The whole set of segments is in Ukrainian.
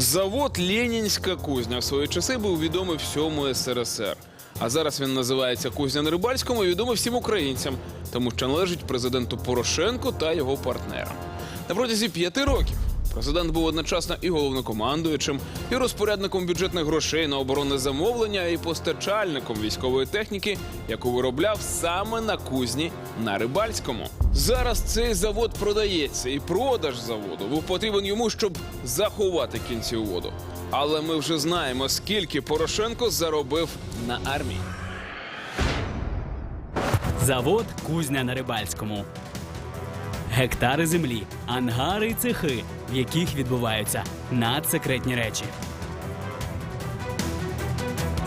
Завод Ленінська кузня в свої часи був відомий всьому СРСР. А зараз він називається Кузня на Рибальському і відомий всім українцям, тому що належить президенту Порошенку та його партнерам. На протязі п'яти років президент був одночасно і головнокомандуючим, і розпорядником бюджетних грошей на оборонне замовлення, і постачальником військової техніки, яку виробляв саме на кузні на Рибальському. Зараз цей завод продається, і продаж заводу був потрібен йому, щоб заховати кінці у воду. Але ми вже знаємо, скільки Порошенко заробив на армії. Завод Кузня на Рибальському. Гектари землі, ангари і цехи, в яких відбуваються надсекретні речі.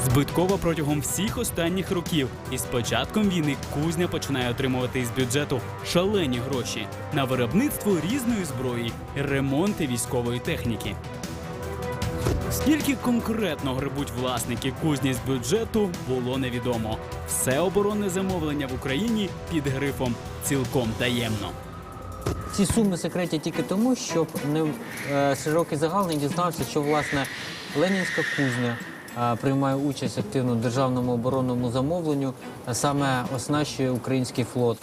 Збиткова протягом всіх останніх років і з початком війни кузня починає отримувати із бюджету шалені гроші на виробництво різної зброї, ремонти військової техніки. Скільки конкретно гребуть власники кузні з бюджету, було невідомо. Все оборонне замовлення в Україні під грифом цілком таємно. Ці суми секреті тільки тому, щоб не е, широкий загал не дізнався, що власне Ленінська кузня е, приймає участь активно в державному оборонному замовленню, а саме оснащує український флот.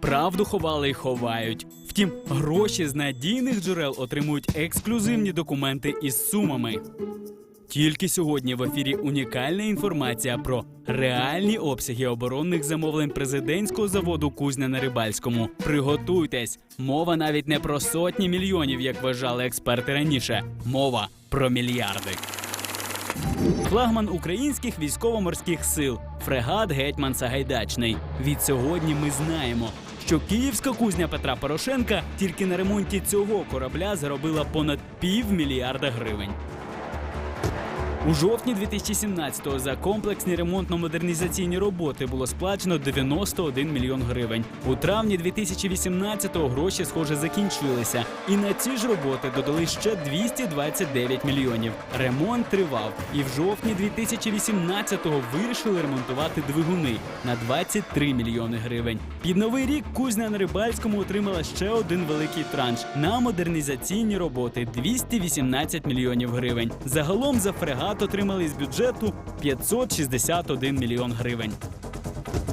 Правду ховали й ховають. Втім, гроші з надійних джерел отримують ексклюзивні документи із сумами. Тільки сьогодні в ефірі унікальна інформація про реальні обсяги оборонних замовлень президентського заводу Кузня на Рибальському. Приготуйтесь, мова навіть не про сотні мільйонів, як вважали експерти раніше. Мова про мільярди. Флагман українських військово-морських сил фрегат Гетьман Сагайдачний. Від сьогодні ми знаємо, що київська кузня Петра Порошенка тільки на ремонті цього корабля заробила понад півмільярда гривень. У жовтні 2017-го за комплексні ремонтно-модернізаційні роботи було сплачено 91 мільйон гривень. У травні 2018-го гроші, схоже, закінчилися. І на ці ж роботи додали ще 229 мільйонів. Ремонт тривав. І в жовтні 2018-го вирішили ремонтувати двигуни на 23 мільйони гривень. Під новий рік кузня на Рибальському отримала ще один великий транш на модернізаційні роботи 218 мільйонів гривень. Загалом за фрегат отримали з бюджету 561 мільйон гривень.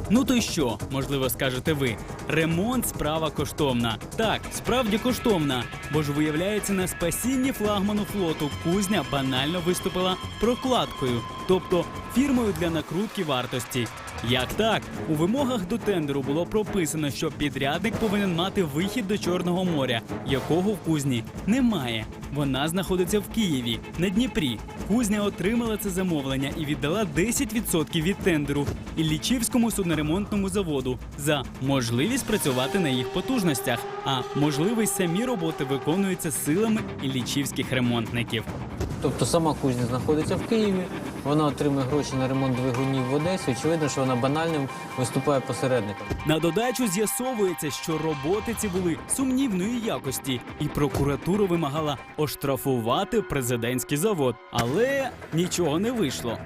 Ну то й що, можливо, скажете ви? Ремонт справа коштовна. Так, справді коштовна. Бо ж виявляється, на спасінні флагману флоту кузня банально виступила прокладкою, тобто фірмою для накрутки вартості. Як так? У вимогах до тендеру було прописано, що підрядник повинен мати вихід до Чорного моря, якого в кузні немає. Вона знаходиться в Києві на Дніпрі. Кузня отримала це замовлення і віддала 10% від тендеру Іллічівському судноремонтному заводу за можливість працювати на їх потужностях. А можливо, й самі роботи виконуються силами іллічівських ремонтників. Тобто сама кузня знаходиться в Києві, вона отримує гроші на ремонт двигунів в Одесі. Очевидно, що вона банальним виступає посередником. На додачу з'ясовується, що роботи ці були сумнівної якості, і прокуратура вимагала оштрафувати президентський завод, але нічого не вийшло.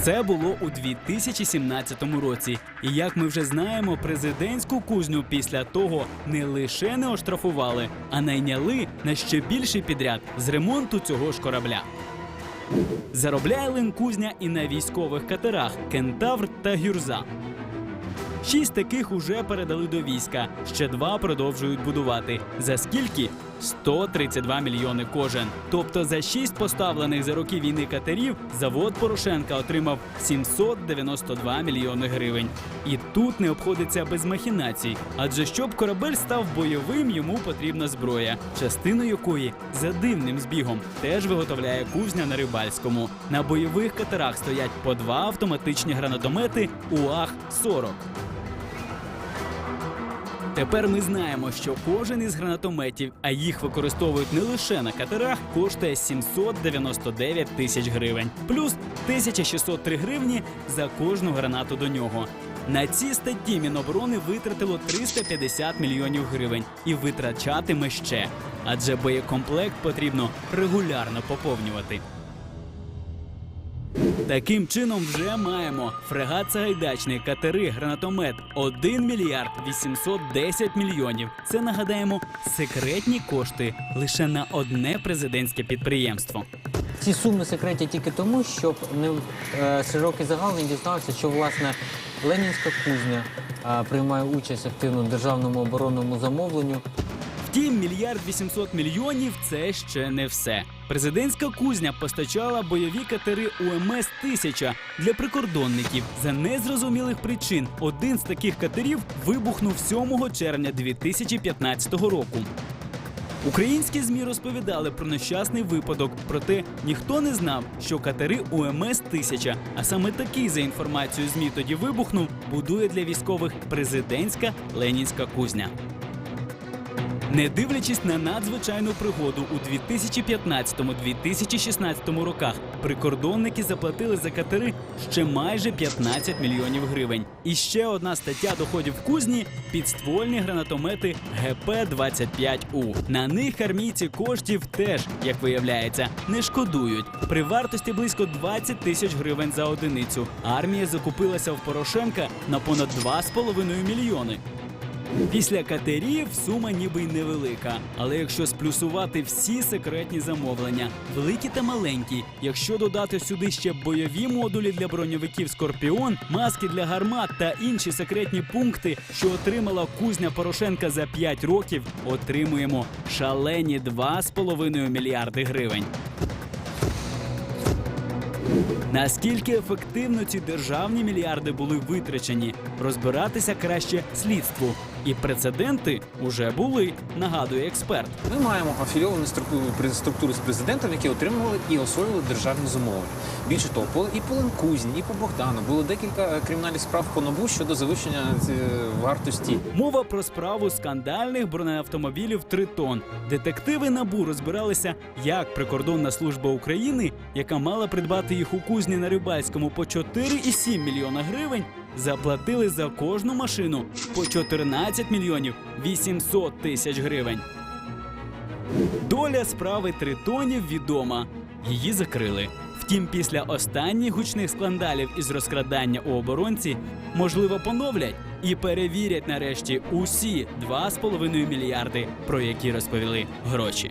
Це було у 2017 році. І як ми вже знаємо, президентську кузню після того не лише не оштрафували, а найняли на ще більший підряд з ремонту цього ж корабля. Заробляє линкузня і на військових катерах Кентавр та Гюрза. Шість таких уже передали до війська. Ще два продовжують будувати. За скільки? 132 мільйони кожен. Тобто за шість поставлених за роки війни катерів завод Порошенка отримав 792 мільйони гривень. І тут не обходиться без махінацій. Адже щоб корабель став бойовим, йому потрібна зброя, частину якої за дивним збігом теж виготовляє кузня на рибальському. На бойових катерах стоять по два автоматичні гранатомети УАГ-40. Тепер ми знаємо, що кожен із гранатометів, а їх використовують не лише на катерах, коштує 799 тисяч гривень, плюс 1603 гривні за кожну гранату до нього. На ці статті Міноборони витратило 350 мільйонів гривень і витрачатиме ще, адже боєкомплект потрібно регулярно поповнювати. Таким чином вже маємо фрегат Сагайдачний, катери, гранатомет 1 мільярд 810 мільйонів. Це нагадаємо секретні кошти лише на одне президентське підприємство. Ці суми секреті тільки тому, щоб не е, широкий загал не дізнався, що власне Ленінська кузня е, приймає участь активно в державному оборонному замовленню. Втім, мільярд 800 мільйонів це ще не все. Президентська кузня постачала бойові катери УМС 1000 для прикордонників. За незрозумілих причин один з таких катерів вибухнув 7 червня 2015 року. Українські змі розповідали про нещасний випадок, проте ніхто не знав, що катери УМС 1000 а саме такий, за інформацією змі, тоді вибухнув, будує для військових президентська Ленінська кузня. Не дивлячись на надзвичайну пригоду у 2015-2016 роках, прикордонники заплатили за катери ще майже 15 мільйонів гривень. І ще одна стаття доходів кузні підствольні гранатомети ГП-25У. На них армійці коштів теж, як виявляється, не шкодують. При вартості близько 20 тисяч гривень за одиницю. Армія закупилася в Порошенка на понад 2,5 мільйони. Після катерів сума ніби й невелика. Але якщо сплюсувати всі секретні замовлення, великі та маленькі, якщо додати сюди ще бойові модулі для броньовиків Скорпіон, маски для гармат та інші секретні пункти, що отримала кузня Порошенка за 5 років, отримуємо шалені 2,5 мільярди гривень. Наскільки ефективно ці державні мільярди були витрачені, розбиратися краще слідству. І прецеденти уже були, нагадує експерт. Ми маємо афільовані структури, структури з президентом, які отримували і освоювали державні замовлення. Більше того, і по Ленкузні, і по Богдану було декілька е, кримінальних справ по набу щодо завищення е, вартості. Мова про справу скандальних бронеавтомобілів Тритон. Детективи набу розбиралися, як прикордонна служба України, яка мала придбати їх у кузні на Рибальському по 4,7 мільйона гривень, заплатили за кожну машину по 14 мільйонів 800 тисяч гривень. Доля справи Тритонів відома. Її закрили. Втім, після останніх гучних скандалів із розкрадання у оборонці можливо поновлять і перевірять нарешті усі 2,5 мільярди, про які розповіли гроші.